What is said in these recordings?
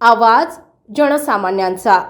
आवाज जनसामान्यांचा.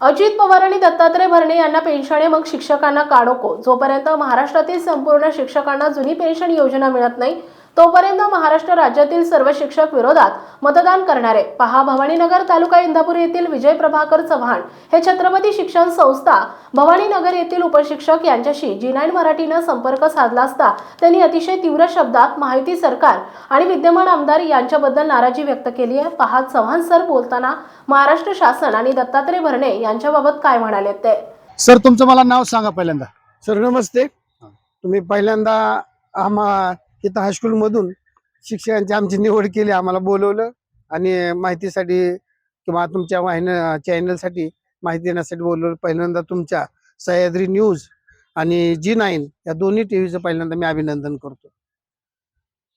अजित पवार आणि दत्तात्रय भरणे यांना पेन्शन मग शिक्षकांना का नको जोपर्यंत महाराष्ट्रातील संपूर्ण शिक्षकांना जुनी पेन्शन योजना मिळत नाही तोपर्यंत महाराष्ट्र राज्यातील सर्व शिक्षक विरोधात मतदान करणार आहे पहा भवानीनगर तालुका इंदापूर येथील विजय प्रभाकर चव्हाण हे छत्रपती शिक्षण संस्था भवानीनगर येथील उपशिक्षक यांच्याशी जी नाईन मराठीनं संपर्क साधला असता त्यांनी अतिशय तीव्र शब्दात माहिती सरकार आणि विद्यमान आमदार यांच्याबद्दल नाराजी व्यक्त केली आहे. पहा चव्हाण सर बोलताना महाराष्ट्र शासन आणि दत्तात्रय भरणे यांच्याबाबत काय म्हणाले ते? सर तुमचं मला नाव सांगा पहिल्यांदा. सर नमस्ते. तुम्ही पहिल्यांदा आम्हा इथं हायस्कूलमधून शिक्षकांची आमची निवड केली आम्हाला बोलवलं आणि माहितीसाठी किंवा तुमच्या वाहिन्या चॅनलसाठी माहिती देण्यासाठी बोलवलं. पहिल्यांदा तुमच्या सह्याद्री न्यूज आणि जी नाईन या दोन्ही टीव्हीचं पहिल्यांदा मी अभिनंदन करतो.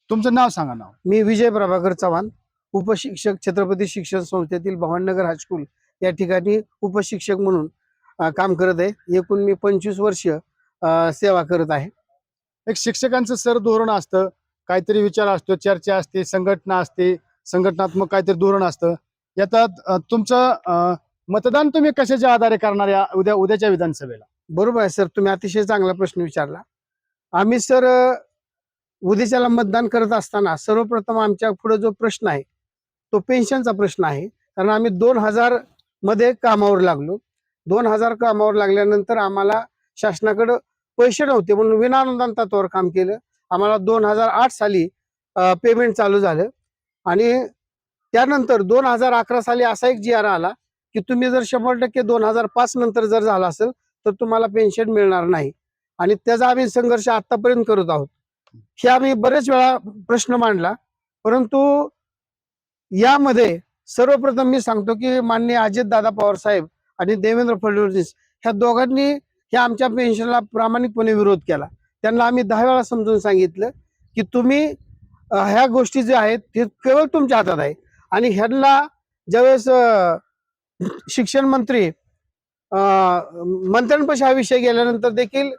तुमचं नाव सांगा नाव. मी विजय प्रभाकर चव्हाण उपशिक्षक छत्रपती शिक्षण संस्थेतील भवाननगर हायस्कूल या ठिकाणी उपशिक्षक म्हणून काम करत आहे. एकूण मी पंचवीस वर्ष सेवा करत आहे. एक शिक्षकांचं सर धोरण असतं काहीतरी विचार असतो चर्चा असते संघटना असते संघटनात्मक काहीतरी धोरण असतं. याचा तुमचं मतदान तुम्ही कशाच्या आधारे करणार या उद्या उद्याच्या विधानसभेला? बरोबर आहे सर तुम्ही अतिशय चांगला प्रश्न विचारला. आम्ही सर उद्याच्याला मतदान करत असताना सर्वप्रथम आमच्या पुढे जो प्रश्न आहे तो पेन्शनचा प्रश्न आहे. कारण आम्ही दोन हजारमध्ये कामावर लागलो. दोन हजार कामावर लागल्यानंतर आम्हाला शासनाकडं पैसे नव्हते म्हणून विनानुदान तत्वावर काम केलं. आम्हाला दोन हजार आठ साली पेमेंट चालू झालं. आणि त्यानंतर दोन हजार अकरा साली असा एक जी आर आला की तुम्ही जर शंभर टक्के दोन हजार पाच नंतर जर झाला असेल तर तुम्हाला पेन्शन मिळणार नाही. आणि त्याचा आम्ही संघर्ष आतापर्यंत करत आहोत. हे आम्ही बरेच वेळा प्रश्न मांडला. परंतु यामध्ये सर्वप्रथम मी सांगतो की माननीय अजित दादा पवार साहेब आणि देवेंद्र फडणवीस ह्या दोघांनी हे आमच्या पेन्शनला प्रामाणिकपणे विरोध केला. त्यांना आम्ही दहा वेळा समजून सांगितलं की तुम्ही ह्या गोष्टी ज्या आहेत ते केवळ तुमच्या हातात आहे. आणि ह्यांना ज्यावेळेस शिक्षण मंत्री मंत्र्यांपास हा विषय गेल्यानंतर देखील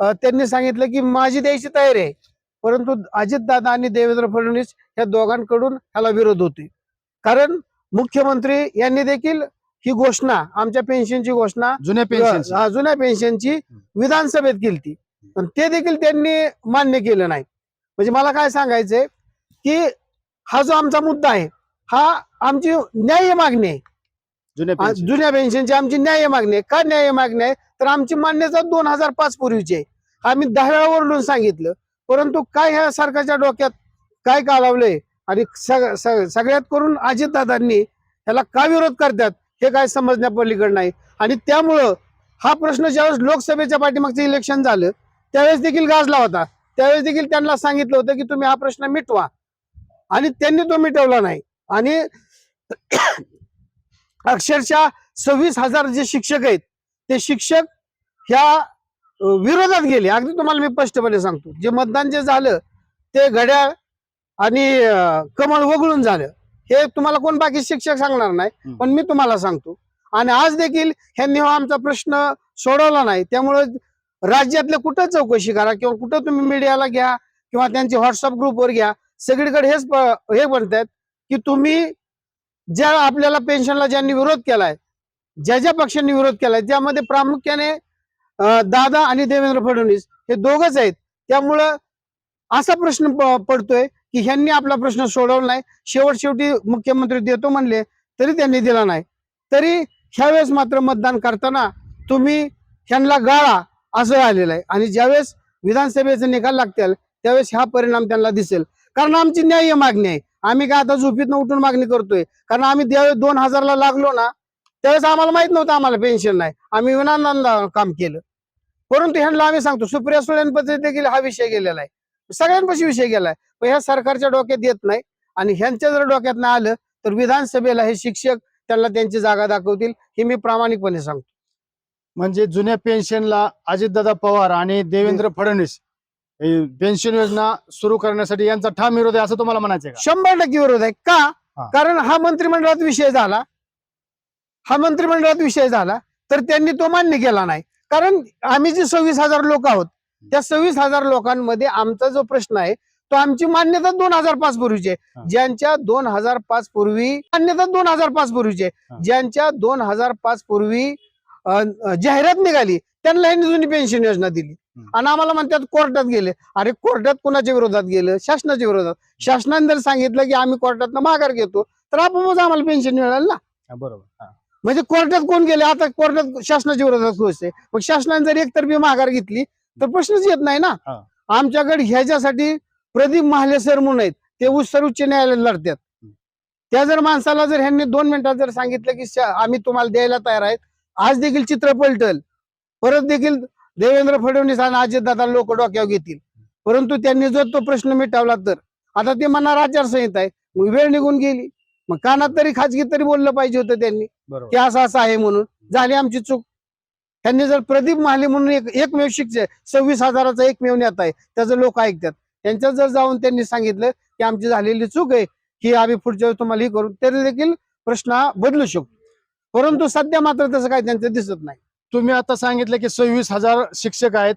त्यांनी सांगितलं की माझी द्यायची तयारी आहे. परंतु अजितदादा आणि देवेंद्र फडणवीस या दोघांकडून ह्याला विरोध होते कारण मुख्यमंत्री यांनी देखील ही घोषणा आमच्या पेन्शनची घोषणा जुन्या पेन्शन जुन्या पेन्शनची विधानसभेत केली पण ते देखील त्यांनी मान्य केलं नाही. म्हणजे मला काय सांगायचंय की हा जो आमचा मुद्दा आहे हा आमची न्याय्य मागणी आहे. जुन्या जुन्या पेन्शनची आमची न्याय मागणी आहे. का न्याय मागणी आहे? तर आमची मान्यता दोन हजार पाच पूर्वीची आहे. आम्ही दहा वेळा ओरडून सांगितलं. परंतु काय ह्या सरकारच्या डोक्यात काय कालावलंय? आणि सग- सग- सगळ्यात करून अजितदादांनी ह्याला का विरोध करतात? हे काय समजण्या पलीकडे नाही. आणि त्यामुळं हा प्रश्न ज्यावेळेस लोकसभेच्या पाठीमागचं इलेक्शन झालं त्यावेळेस देखील गाजला होता. त्यावेळेस देखील त्यांना सांगितलं होतं की तुम्ही हा प्रश्न मिटवा. आणि त्यांनी तो मिटवला नाही. आणि अक्षरशः सव्वीस हजार जे शिक्षक आहेत ते शिक्षक ह्या विरोधात गेले. अगदी तुम्हाला मी स्पष्टपणे सांगतो. जे मतदान जे झालं ते घड्याळ आणि कमळ वगळून झालं. हे तुम्हाला कोण बाकी शिक्षक सांगणार नाही. पण मी तुम्हाला सांगतो. आणि आज देखील ह्यांनी हा आमचा प्रश्न सोडवला नाही. त्यामुळं राज्यातले कुठं चौकशी करा किंवा कुठं तुम्ही मीडियाला घ्या किंवा त्यांचे व्हॉट्सअप ग्रुपवर घ्या. सगळीकडे हेच हे म्हणतात की तुम्ही ज्या आपल्याला पेन्शनला ज्यांनी विरोध केलाय ज्या ज्या पक्षांनी विरोध केलाय त्यामध्ये प्रामुख्याने दादा आणि देवेंद्र फडणवीस हे दोघच आहेत. त्यामुळं असा प्रश्न पडतोय की ह्यांनी आपला प्रश्न सोडवला नाही. शेवट शेवटी मुख्यमंत्री देतो म्हणले तरी त्यांनी दिला नाही. तरी ह्यावेळेस मात्र मतदान करताना तुम्ही ह्यांना गाळा असं राहिलेलं आहे. आणि ज्यावेळेस विधानसभेचे निकाल लागतील त्यावेळेस हा परिणाम त्यांना दिसेल. कारण आमची न्याय्य मागणी आहे. आम्ही काय आता झोपीतनं उठून मागणी करतोय. कारण आम्ही ज्यावेळेस दोन हजारला लागलो ना त्यावेळेस आम्हाला माहीत नव्हतं आम्हाला पेन्शन नाही. आम्ही विनानंद काम केलं. परंतु ह्यांना आम्ही सांगतो सुप्रिया सुळेंपती देखील हा विषय गेलेला आहे. सगळ्यांपाशी विषय गेलाय पण ह्या सरकारच्या डोक्यात येत नाही. आणि ह्यांच्या जर डोक्यात नाही आलं तर विधानसभेला हे शिक्षक त्यांना त्यांची जागा दाखवतील हे मी प्रामाणिकपणे सांगतो. म्हणजे जुन्या पेन्शनला अजितदादा पवार आणि देवेंद्र फडणवीस हे पेन्शन योजना सुरू करण्यासाठी यांचा ठाम विरोध आहे असं तुम्हाला म्हणायचं शंभर टक्के विरोध आहे. का. कारण हा मंत्रिमंडळात विषय झाला. हा मंत्रिमंडळात विषय झाला तर त्यांनी तो मान्य केला नाही. कारण आम्ही जे सव्वीस हजार लोक आहोत त्या सव्वीस हजार लोकांमध्ये आमचा जो प्रश्न आहे तो आमची मान्यता दोन हजार पाच पूर्वीची. आहे. ज्यांच्या दोन हजार पाच पूर्वी मान्यता दोन हजार पाच पूर्वीची. आहे. ज्यांच्या दोन हजार पाच पूर्वी जाहिरात निघाली त्यांना यांनी जुनी पेन्शन योजना दिली. आणि आम्हाला म्हणतात कोर्टात गेले. अरे कोर्टात कुणाच्या विरोधात गेलं? शासनाच्या विरोधात. शासनाने जर सांगितलं की आम्ही कोर्टात माघार घेतो तर आपोआपच आम्हाला पेन्शन मिळेल ना. बरोबर. म्हणजे कोर्टात कोण गेले? आता कोर्टात शासनाच्या विरोधात आहे? मग शासनाने जर एकतर्फी माघार घेतली तर प्रश्नच येत नाही ना. आमच्याकडे ह्याच्यासाठी प्रदीप महाले सर म्हणून आहेत. ते उच्च उच्च न्यायालयात लढतात त्या जर माणसाला जर ह्यांनी दोन मिनिटात जर सांगितलं की आम्ही तुम्हाला द्यायला तयार आहेत. आज देखील चित्र पलटल. परत देखील देवेंद्र फडणवीस आणि अजितदादा लोक डोक्यावर घेतील. परंतु त्यांनी जर तो प्रश्न मिटवला तर. आता ते म्हणणार आचारसंहिता आहे. मग वेळ निघून गेली. मग कानात तरी खाजगी तरी बोललं पाहिजे होतं त्यांनी. की असं असं आहे म्हणून. झाली आमची चूक. त्यांनी जर प्रदीप महाले म्हणून एक एकमेव शिक्षक सव्वीस हजाराचा एकमेव नेता आहे त्याचं लोक ऐकतात. त्यांच्यात जर जाऊन त्यांनी सांगितलं की आमची झालेली चूक आहे की आम्ही पुढच्या वेळेस तुम्हाला हे करू तरी देखील प्रश्न हा बदलू शकतो. परंतु सध्या मात्र तसं काही त्यांचं दिसत नाही. तुम्ही आता सांगितलं की सव्वीस हजार शिक्षक आहेत.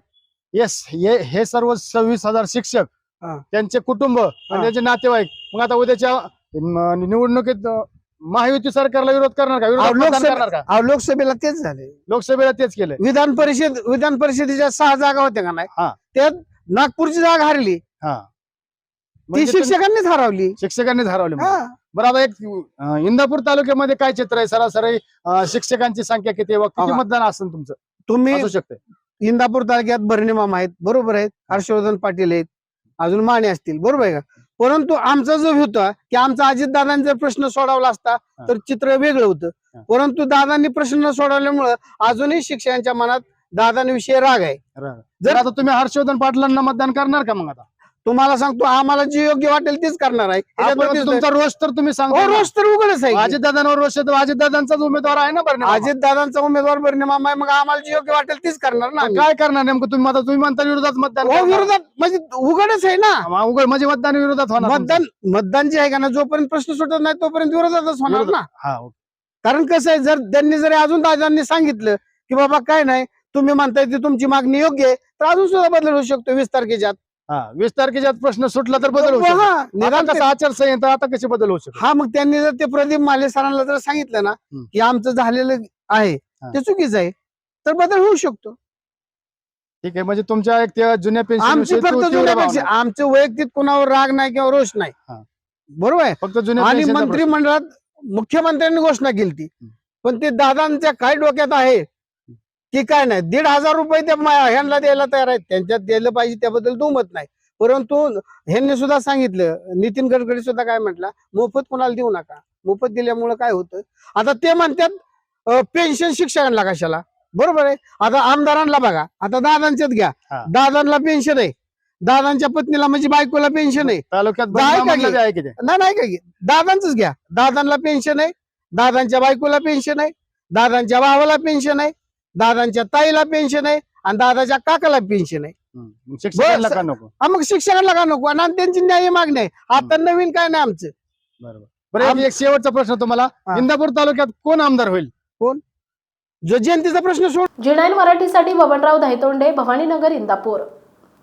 येस हे हे सर्व सव्वीस हजार शिक्षक. त्यांचे कुटुंब आणि त्यांचे नातेवाईक. मग आता उद्याच्या निवडणुकीत महायुती सरकारला विरोध करणार का? विरोधात अहो, मतदान लोकसभे- करणार का? अहो, लोकसभेला तेच झाले. लोकसभेला तेच केलंय विधान परिषद विधान परिषदेच्या सहा जागा होत्या का नाही. त्यात नागपूरची जागा हरली. हा. ती म्हणजे तुम्ही- शिक्षकांनीच हरवली. शिक्षकांनीच हरवले. हा. बरं आता एक अ, इंदापूर तालुक्यामध्ये काय चित्र आहे? सरासरी अ, शिक्षकांची संख्या किती आहे? व किती अहो. मतदान असेल तुमचं? तुम्ही असू शकते इंदापूर तालुक्यात भरणे मामा आहेत. बरोबर आहेत. हर्षवर्धन पाटील आहेत. अजून माने असतील. बरोबर आहे का? परंतु आमचा जो होता की आमचा अजितदादांनी जर प्रश्न सोडवला असता तर चित्र वेगळं होतं. परंतु दादांनी प्रश्न न सोडवल्यामुळं अजूनही शिक्षकांच्या मनात दादांविषयी राग आहे. जर आता तुम्ही हर्षवर्धन पाटलांना मतदान करणार का मग आता? तुम्हाला सांगतो आम्हाला जे योग्य वाटेल तेच करणार आहे तुमचा रोष तर तुम्ही हो, सांगा रोज तर उघडच आहे की. अजितदादांवर रोष आहे तर अजितदादांचाच उमेदवार आहे ना बरं अजित दादांचा उमेदवार भरणे मामा आहे मग आम्हाला जे योग्य वाटेल तेच करणार ना. काय करणार नेमकं तुम्ही आता तुम्ही म्हणता विरोधात मतदान हो. विरोधात म्हणजे उघडच आहे ना हा, उघड म्हणजे मतदान विरोधात होणार मतदान मतदान जे आहे का ना जोपर्यंत प्रश्न सुटत नाही तोपर्यंत विरोधातच होणार. ना हा. कारण कसं आहे जर त्यांनी जरी अजून दादांनी सांगितलं की बाबा काय नाही तुम्ही म्हणताय ती तुमची मागणी योग्य आहे तर अजून सुद्धा बदल होऊ शकतो वीस तारखेच्या. हा वीस तारखेच्या आत प्रश्न सुटला तर बदल होऊ शकतो. हा, आता निदान कसं ते- आचारसंहिता आता कशी बदल होऊ शकतो हा मग त्यांनी जर ते प्रदीप माले सरांना जर सांगितलं ना हम्म. की आमचं झालेलं आहे. ते चुकीचं आहे तर बदल होऊ शकतो ठीक आहे म्हणजे तुमच्या एक त्या जुन्या पेन्शन आमची फक्त जुन्यापेक्षा आमचं वैयक्तिक कोणावर राग नाही किंवा रोष नाही. बरोबर आहे फक्त जुन्या आणि प्रश्न. मंत्रिमंडळात मुख्यमंत्र्यांनी घोषणा केली ती पण ते दादांच्या काय डोक्यात आहे की काय नाही दीड हजार रुपये त्या मा- ह्यांना द्यायला तयार आहेत. त्यांच्यात द्यायला पाहिजे त्याबद्दल दुमत नाही. परंतु ह्यांनी सुद्धा सांगितलं नितीन गडकरी सुद्धा काय म्हटलं मोफत कोणाला देऊ नका. मोफत दिल्यामुळे काय होतं? आता ते म्हणतात पेन्शन शिक्षकांना कशाला? बरोबर आहे? आता आमदारांना बघा आता दादांच्यात घ्या. दादांना पेन्शन आहे. दादांच्या पत्नीला म्हणजे बायकोला पेन्शन आहे. तालुक्यात का. की? की ते? नाही काय दादांच घ्या. दादांना पेन्शन आहे. दादांच्या बायकोला पेन्शन आहे. दादांच्या भावाला पेन्शन आहे. दादांच्या ताईला पेन्शन आहे आणि दादाच्या काकाला पेन्शन आहे. हम्म. मग शिक्षकांना बस. का नको? हा मग शिक्षकांना का नको? आणि त्यांची न्याय मागणी आहे. आता नवीन काय नाही आमचं. बरोबर. बरं एक- आम- एक शेवटचा प्रश्न तुम्हाला. हा. इंदापूर तालुक्यात कोण आमदार होईल? जो जयंतीचा प्रश्न सोड. जे नाईन मराठीसाठी बबनराव दहितोंडे भवानीनगर इंदापूर.